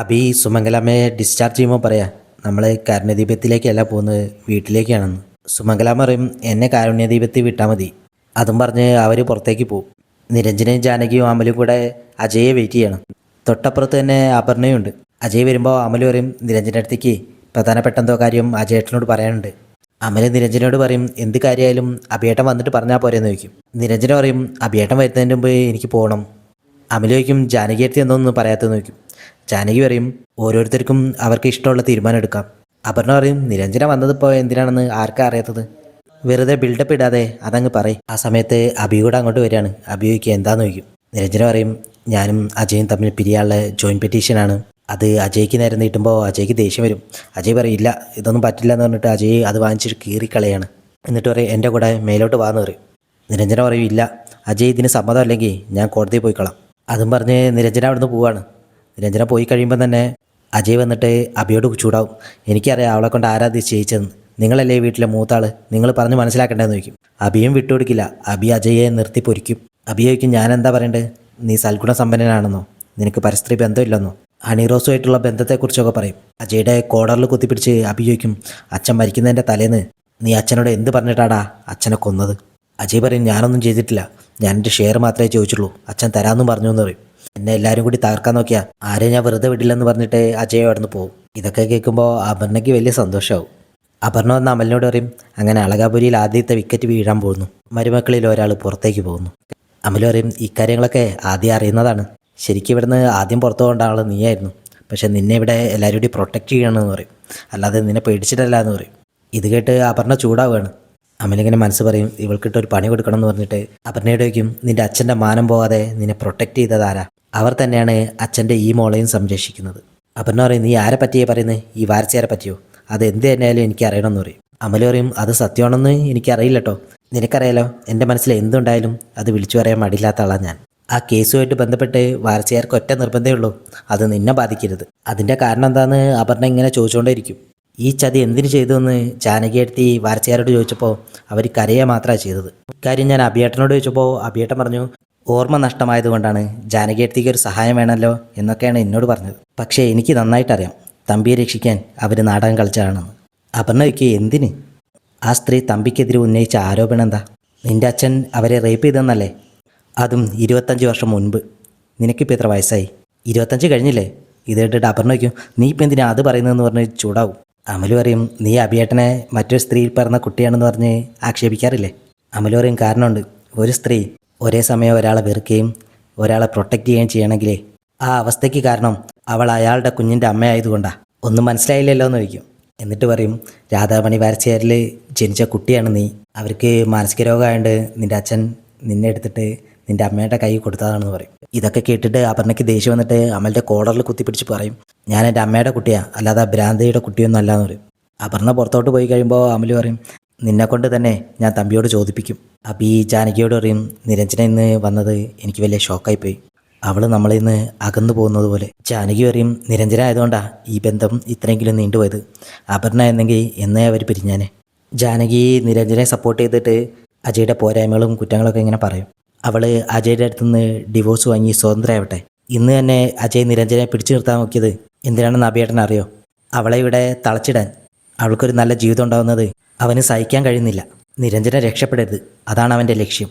Abi സുമംഗലാമ്മയെ discharge ചെയ്യുമ്പോൾ പറയാം നമ്മൾ കാരുണ്യദീപത്തിലേക്കല്ല പോകുന്നത് വീട്ടിലേക്കാണെന്ന്. സുമംഗലാമ്മ പറയും എന്നെ കാരുണ്യദീപത്തിൽ വിട്ടാൽ മതി. അതും പറഞ്ഞ് അവർ പുറത്തേക്ക് പോകും നിരഞ്ജനയും ജാനകിയും അമലും കൂടെ അജയെ വെയിറ്റ് ചെയ്യണം. തൊട്ടപ്പുറത്ത് തന്നെ അപർണയുണ്ട്. അജയ് വരുമ്പോൾ അമൽ പറയും നിരഞ്ജന്റെ അടുത്തേക്ക് പ്രധാനപ്പെട്ട എന്തോ കാര്യം അജയേട്ടനോട് പറയാനുണ്ട്. അമൽ നിരഞ്ജനോട് പറയും എന്ത് കാര്യമായാലും അഭിയേട്ടൻ വന്നിട്ട് പറഞ്ഞാൽ പോരെന്ന് ചോദിക്കും. നിരഞ്ജന പറയും അഭിയേട്ടൻ വരുന്നതിന് മുമ്പ് എനിക്ക് പോകണം അമൽ ചോദിക്കും ജാനകി അടുത്ത് എന്തോന്ന് പറയാത്തെന്ന് ചോദിക്കും. ജാനകി പറയും ഓരോരുത്തർക്കും അവർക്ക് ഇഷ്ടമുള്ള തീരുമാനം എടുക്കാം. അപർണ പറയും നിരഞ്ജന വന്നതിപ്പോൾ എന്തിനാണെന്ന് ആർക്കാ അറിയാത്തത്? വെറുതെ ബിൽഡപ്പ് ഇടാതെ അതങ്ങ് പറയും. ആ സമയത്ത് അബിയു കൂടെ അങ്ങോട്ട് വരികയാണ്. അബിയുക്ക് എന്താന്ന്? ചോദിക്കും. നിരഞ്ജന പറയും ഞാനും അജയും തമ്മിൽ പിരിയാനുള്ള ജോയിന്റ് പെറ്റീഷനാണ് അത് അജയ്ക്ക് നേരം നീട്ടുമ്പോൾ അജയ്ക്ക് ദേഷ്യം വരും. അജയ് പറയും ഇല്ല ഇതൊന്നും പറ്റില്ല എന്ന് പറഞ്ഞിട്ട് അജയ് അത് വാങ്ങിച്ചിട്ട് കീറിക്കളയാണ്. എന്നിട്ട് പറയും എന്റെ കൂടെ മേലോട്ട് വാന്ന് പറയും. നിരഞ്ജന പറയും ഇല്ല അജയ് ഇതിന് സമ്മതം അല്ലെങ്കിൽ ഞാൻ കോടതിയിൽ പോയിക്കളാം. അതും പറഞ്ഞ് നിരഞ്ജന അവിടുന്ന് പോവാണ്. നിരഞ്ജന പോയി കഴിയുമ്പോൾ തന്നെ അജയ് വന്നിട്ട് അബിയോട് ചൂടാവും. എനിക്കറിയാം അവളെ കൊണ്ട് ആരാ ഇത് ചെയ്യിച്ചതെന്ന് നിങ്ങളല്ലേ വീട്ടിലെ മൂത്താൾ നിങ്ങൾ പറഞ്ഞ് മനസ്സിലാക്കേണ്ടതെന്ന് ചോദിക്കും. അബിയും വിട്ടുകൊടുക്കില്ല. അബി അജയെ നിർത്തി പൊരിക്കും. അബി ചോദിക്കും ഞാൻ എന്താ പറയണ്ടേ? നീ സൽഗുണ സമ്പന്നനാണെന്നോ? നിനക്ക് പരസ്ത്രീ ബന്ധമില്ലെന്നോ? അണിറോസുമായിട്ടുള്ള ബന്ധത്തെക്കുറിച്ചൊക്കെ പറയും. അജയുടെ കോടറിൽ കുത്തിപ്പിടിച്ച് അബി ചോദിക്കും അച്ഛൻ മരിക്കുന്നതിന്റെ തലേന്ന് നീ അച്ഛനോട് എന്ത് പറഞ്ഞിട്ടാടാ അച്ഛനെ കൊന്നത്? അജയ് പറയും ഞാനൊന്നും ചെയ്തിട്ടില്ല. ഞാൻ എന്റെ ഷെയർ മാത്രമേ ചോദിച്ചുള്ളൂ. അച്ഛൻ തരാമെന്നും പറഞ്ഞു എന്ന് പറയും. എന്നെ എല്ലാവരും കൂടി തകർക്കാൻ നോക്കിയാൽ ആരെയും ഞാൻ വെറുതെ വിടില്ലെന്ന് പറഞ്ഞിട്ട് അജയ് അവിടെ നിന്ന് പോകും ഇതൊക്കെ കേൾക്കുമ്പോൾ അപർണയ്ക്ക് വലിയ സന്തോഷമാവും അപർണ വന്ന അമലിനോട് പറയും അങ്ങനെ അളകാപുരിയിൽ ആദ്യത്തെ വിക്കറ്റ് വീഴാൻ പോകുന്നു. മരുമക്കളിൽ ഒരാൾ പുറത്തേക്ക് പോകുന്നു. അമൽ പറയും ഇക്കാര്യങ്ങളൊക്കെ ആദ്യം അറിയുന്നതാണ്. ശരിക്കും ഇവിടുന്ന് ആദ്യം പുറത്തു പോകേണ്ട ആൾ നീയായിരുന്നു. പക്ഷേ നിന്നെ ഇവിടെ എല്ലാവരും കൂടി പ്രൊട്ടക്റ്റ് ചെയ്യണമെന്ന് പറയും. അല്ലാതെ നിന്നെ പേടിച്ചിട്ടല്ല എന്ന് പറയും. ഇത് കേട്ട് അപർണ ചൂടാവുകയാണ്. അമലിങ്ങനെ മനസ്സ് പറയും ഇവൾക്കിട്ട് ഒരു പണി കൊടുക്കണം എന്ന് പറഞ്ഞിട്ട് അപർണയുടെ വയ്ക്കും നിന്റെ അച്ഛന്റെ മാനം പോകാതെ നിന്നെ പ്രൊട്ടക്റ്റ് ചെയ്തതാരാ അവർ തന്നെയാണ് അച്ഛന്റെ ഈ മോളെയും സംരക്ഷിക്കുന്നത്. അപർണ പറയും നീ ആരെ പറ്റിയേ പറയുന്നത് ഈ വാരച്ചയാരെ പറ്റിയോ? അത് എന്ത് തന്നെയായാലും എനിക്ക് അറിയണമെന്ന് പറയും. അമൽ പറയും അത് സത്യമാണെന്ന് എനിക്കറിയില്ല കേട്ടോ നിനക്കറിയാലോ എന്റെ മനസ്സിൽ എന്തുണ്ടായാലും അത് വിളിച്ചു പറയാൻ മടിയില്ലാത്ത ആളാണ് ഞാൻ. ആ കേസുമായിട്ട് ബന്ധപ്പെട്ട് വാരച്ചയാർക്ക് ഒറ്റ നിർബന്ധമേ ഉള്ളൂ അത് നിന്നെ ബാധിക്കരുത്. അതിന്റെ കാരണം എന്താണെന്ന് അപർണ ഇങ്ങനെ ചോദിച്ചുകൊണ്ടേയിരിക്കും. ഈ ചതി എന്തിനു ചെയ്തുവെന്ന് ജാനകി എടുത്തി വാർച്ചയാരോട് ചോദിച്ചപ്പോൾ അവർ കരയുക മാത്രമാണ് ചെയ്തത്. ഇക്കാര്യം ഞാൻ അഭിയേട്ടനോട് ചോദിച്ചപ്പോൾ അഭിയേട്ടൻ പറഞ്ഞു ഓർമ്മ നഷ്ടമായതുകൊണ്ടാണ് ജാനകിയെടുത്തിക്ക് ഒരു സഹായം വേണമല്ലോ എന്നൊക്കെയാണ് എന്നോട് പറഞ്ഞത്. പക്ഷേ എനിക്ക് നന്നായിട്ടറിയാം തമ്പിയെ രക്ഷിക്കാൻ അവർ നാടകം കളിച്ചതാണെന്ന്. അപർണയ്ക്ക് എന്തിന്? ആ സ്ത്രീ തമ്പിക്കെതിരെ ഉന്നയിച്ച ആരോപണം എന്താ? നിന്റെ അച്ഛൻ അവരെ റേപ്പ് ചെയ്തെന്നല്ലേ അതും ഇരുപത്തഞ്ച് വർഷം മുൻപ്. നിനക്കിപ്പോൾ എത്ര വയസ്സായി? ഇരുപത്തഞ്ച് കഴിഞ്ഞില്ലേ? ഇത് കേട്ടിട്ട് അപർണ വയ്ക്കും നീ ഇപ്പം എന്തിനാ അത് പറയുന്നതെന്ന് പറഞ്ഞ് ചൂടാവും. അമൽ പറയും നീ അഭിയേട്ടനെ മറ്റൊരു സ്ത്രീയിൽ പറഞ്ഞ കുട്ടിയാണെന്ന് പറഞ്ഞ് ആക്ഷേപിക്കാറില്ലേ? അമലു പറയും കാരണമുണ്ട്. ഒരു സ്ത്രീ ഒരേ സമയം ഒരാളെ വെറുക്കുകയും ഒരാളെ പ്രൊട്ടക്റ്റ് ചെയ്യുകയും ചെയ്യണമെങ്കിലേ ആ അവസ്ഥയ്ക്ക് കാരണം അവൾ അയാളുടെ കുഞ്ഞിന്റെ അമ്മയായതുകൊണ്ടാണ് ഒന്നും മനസ്സിലായില്ലല്ലോ എന്ന് ചോദിക്കും. എന്നിട്ട് പറയും രാധാമണി വാരച്ചേരിൽ ജനിച്ച കുട്ടിയാണ് നീ. അവർക്ക് മാനസിക രോഗമായതുകൊണ്ട് നിന്റെ അച്ഛൻ നിന്നെ എടുത്തിട്ട് നിന്റെ അമ്മയുടെ കൈ കൊടുത്തതാണെന്ന് പറയും. ഇതൊക്കെ കേട്ടിട്ട് അപർണയ്ക്ക് ദേഷ്യം വന്നിട്ട് അമലിന്റെ കോളറിൽ കുത്തിപ്പിടിച്ച് പറയും ഞാൻ എന്റെ അമ്മയുടെ കുട്ടിയാണ് അല്ലാതെ ഭ്രാന്തയുടെ കുട്ടിയൊന്നും അല്ലാന്ന് പറയും. അപർണ പുറത്തോട്ട് പോയി കഴിയുമ്പോൾ അമൽ പറയും നിന്നെ കൊണ്ട് തന്നെ ഞാൻ തമ്പിയോട് ചോദിപ്പിക്കും. അപ്പം ഈ ജാനകിയോട് പറയും നിരഞ്ജന ഇന്ന് വന്നത് എനിക്ക് വലിയ ഷോക്കായിപ്പോയി അവൾ നമ്മളിൽ നിന്ന് അകന്നു പോകുന്നത് പോലെ. ജാനകി പറയും നിരഞ്ജന ആയതുകൊണ്ടാ ഈ ബന്ധം ഇത്രയെങ്കിലും നീണ്ടുപോയത്. അപർണ എന്നെങ്കിൽ എന്നേ അവർ പിരിഞ്ഞാനെ. ജാനകി നിരഞ്ജനെ സപ്പോർട്ട് ചെയ്തിട്ട് അജയുടെ പോരായ്മകളും കുറ്റങ്ങളൊക്കെ ഇങ്ങനെ പറയും. അവൾ അജയുടെ അടുത്ത് നിന്ന് ഡിവോഴ്സ് വാങ്ങി സ്വതന്ത്രയാവട്ടെ. ഇന്ന് തന്നെ അജയ് നിരഞ്ജനെ പിടിച്ചു നിർത്താൻ നോക്കിയത് എന്തിനാണെന്ന് അഭിയേട്ടൻ അറിയോ? അവളെ ഇവിടെ തളച്ചിടാൻ അവൾക്കൊരു നല്ല ജീവിതം ഉണ്ടാവുന്നത് അവന് സഹിക്കാൻ കഴിയുന്നില്ല. നിരഞ്ജനെ രക്ഷപ്പെടരുത്. അതാണ് അവന്റെ ലക്ഷ്യം.